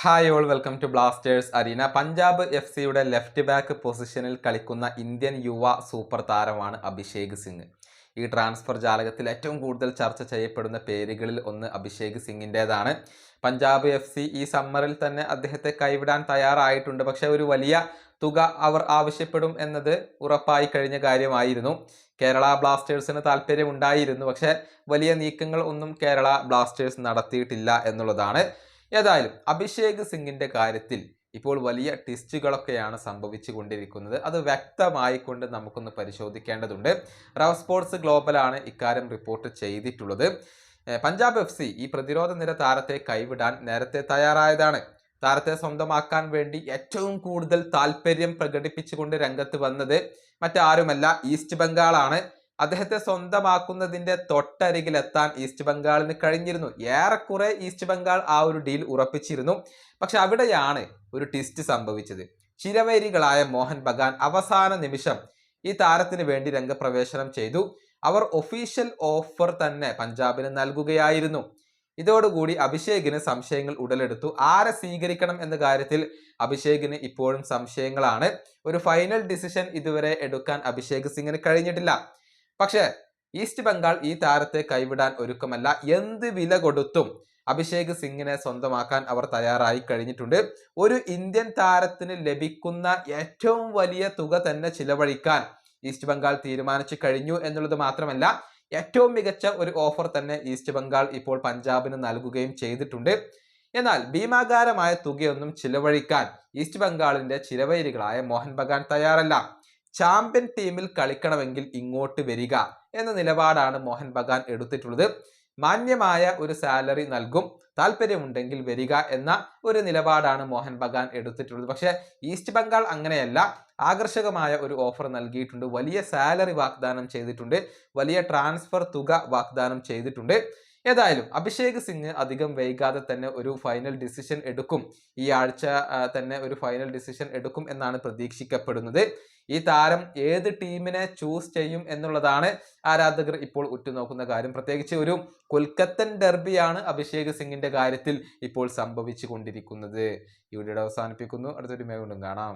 Hi all welcome to Blasters arena Punjab F സിയുടെ left back പൊസിഷനിൽ കളിക്കുന്ന Indian യുവ സൂപ്പർ താരമാണ് അഭിഷേക് സിംഗ്. ഈ ട്രാൻസ്ഫർ ജാലകത്തിൽ ഏറ്റവും കൂടുതൽ ചർച്ച ചെയ്യപ്പെടുന്ന പേരുകളിൽ ഒന്ന് അഭിഷേക് സിംഗിന്റേതാണ്. പഞ്ചാബ് എഫ് സി ഈ സമ്മറിൽ തന്നെ അദ്ദേഹത്തെ കൈവിടാൻ തയ്യാറായിട്ടുണ്ട്. പക്ഷേ ഒരു വലിയ തുക അവർ ആവശ്യപ്പെടും എന്നത് ഉറപ്പായി കഴിഞ്ഞ കാര്യമായിരുന്നു. കേരള ബ്ലാസ്റ്റേഴ്സിന് താല്പര്യമുണ്ടായിരുന്നു. പക്ഷേ വലിയ നീക്കങ്ങൾ ഒന്നും കേരള ബ്ലാസ്റ്റേഴ്സ് നടത്തിയിട്ടില്ല എന്നുള്ളതാണ്. ഏതായാലും അഭിഷേക് സിംഗിന്റെ കാര്യത്തിൽ ഇപ്പോൾ വലിയ ടെസ്റ്റുകളൊക്കെയാണ് സംഭവിച്ചു കൊണ്ടിരിക്കുന്നത് അത് വ്യക്തമായിക്കൊണ്ട് നമുക്കൊന്ന് പരിശോധിക്കേണ്ടതുണ്ട്. റവ് സ്പോർട്സ് ഗ്ലോബലാണ് ഇക്കാര്യം റിപ്പോർട്ട് ചെയ്തിട്ടുള്ളത്. പഞ്ചാബ് എഫ് സി ഈ പ്രതിരോധ നിര താരത്തെ കൈവിടാൻ നേരത്തെ തയ്യാറായതാണ്. താരത്തെ സ്വന്തമാക്കാൻ വേണ്ടി ഏറ്റവും കൂടുതൽ താല്പര്യം പ്രകടിപ്പിച്ചുകൊണ്ട് രംഗത്ത് വന്നത് മറ്റാരുമല്ല ഈസ്റ്റ് ബംഗാളാണ്. അദ്ദേഹത്തെ സ്വന്തമാക്കുന്നതിന്റെ തൊട്ടരികിലെത്താൻ ഈസ്റ്റ് ബംഗാളിന് കഴിഞ്ഞിരുന്നു. ഏറെക്കുറെ ഈസ്റ്റ് ബംഗാൾ ആ ഒരു ഡീൽ ഉറപ്പിച്ചിരുന്നു. പക്ഷെ അവിടെയാണ് ഒരു ട്വിസ്റ്റ് സംഭവിച്ചത്. ചിരവൈരികളായ മോഹൻ ബഗാൻ അവസാന നിമിഷം ഈ താരത്തിന് വേണ്ടി രംഗപ്രവേശനം ചെയ്തു. അവർ ഒഫീഷ്യൽ ഓഫർ തന്നെ പഞ്ചാബിന് നൽകുകയായിരുന്നു. ഇതോടുകൂടി അഭിഷേകിന് സംശയങ്ങൾ ഉടലെടുത്തു. ആരെ സ്വീകരിക്കണം എന്ന കാര്യത്തിൽ അഭിഷേകിന് ഇപ്പോഴും സംശയങ്ങളാണ്. ഒരു ഫൈനൽ ഡിസിഷൻ ഇതുവരെ എടുക്കാൻ അഭിഷേക് സിംഗിന് കഴിഞ്ഞിട്ടില്ല. പക്ഷേ ഈസ്റ്റ് ബംഗാൾ ഈ താരത്തെ കൈവിടാൻ ഒരുക്കമല്ല. എന്ത് വില കൊടുത്തും അഭിഷേക് സിംഗിനെ സ്വന്തമാക്കാൻ അവർ തയ്യാറായി കഴിഞ്ഞിട്ടുണ്ട്. ഒരു ഇന്ത്യൻ താരത്തിന് ലഭിക്കുന്ന ഏറ്റവും വലിയ തുക തന്നെ ചിലവഴിക്കാൻ ഈസ്റ്റ് ബംഗാൾ തീരുമാനിച്ചു കഴിഞ്ഞു എന്നുള്ളത് മാത്രമല്ല ഏറ്റവും മികച്ച ഒരു ഓഫർ തന്നെ ഈസ്റ്റ് ബംഗാൾ ഇപ്പോൾ പഞ്ചാബിന് നൽകുകയും ചെയ്തിട്ടുണ്ട്. എന്നാൽ ഭീമാകാരമായ തുകയൊന്നും ചിലവഴിക്കാൻ ഈസ്റ്റ് ബംഗാളിന്റെ ചിലവൈരികളായ മോഹൻ ബഗാൻ തയ്യാറല്ല. ചാമ്പ്യൻ ടീമിൽ കളിക്കണമെങ്കിൽ ഇങ്ങോട്ട് വരിക എന്ന നിലപാടാണ് മോഹൻ ബഗാൻ എടുത്തിട്ടുള്ളത്. മാന്യമായ ഒരു സാലറി നൽകും താല്പര്യമുണ്ടെങ്കിൽ വരിക എന്ന ഒരു നിലപാടാണ് മോഹൻ ബഗാൻ എടുത്തിട്ടുള്ളത്. പക്ഷേ ഈസ്റ്റ് ബംഗാൾ അങ്ങനെയല്ല. ആകർഷകമായ ഒരു ഓഫർ നൽകിയിട്ടുണ്ട്. വലിയ സാലറി വാഗ്ദാനം ചെയ്തിട്ടുണ്ട്. വലിയ ട്രാൻസ്ഫർ തുക വാഗ്ദാനം ചെയ്തിട്ടുണ്ട്. ഏതായാലും അഭിഷേക് സിംഗ് അധികം വൈകാതെ തന്നെ ഒരു ഫൈനൽ ഡിസിഷൻ എടുക്കും. ഈ ആഴ്ച തന്നെ ഒരു ഫൈനൽ ഡിസിഷൻ എടുക്കും എന്നാണ് പ്രതീക്ഷിക്കപ്പെടുന്നത്. ഈ താരം ഏത് ടീമിനെ ചൂസ് ചെയ്യും എന്നുള്ളതാണ് ആരാധകർ ഇപ്പോൾ ഉറ്റുനോക്കുന്ന കാര്യം. പ്രത്യേകിച്ച് ഒരു കൊൽക്കത്തൻ ഡെർബിയാണ് അഭിഷേക് സിംഗിന്റെ കാര്യത്തിൽ ഇപ്പോൾ സംഭവിച്ചു കൊണ്ടിരിക്കുന്നത് ഈ വീഡിയോ അവസാനിപ്പിക്കുന്നു. അടുത്തൊരു മേ കൊണ്ടും കാണാം.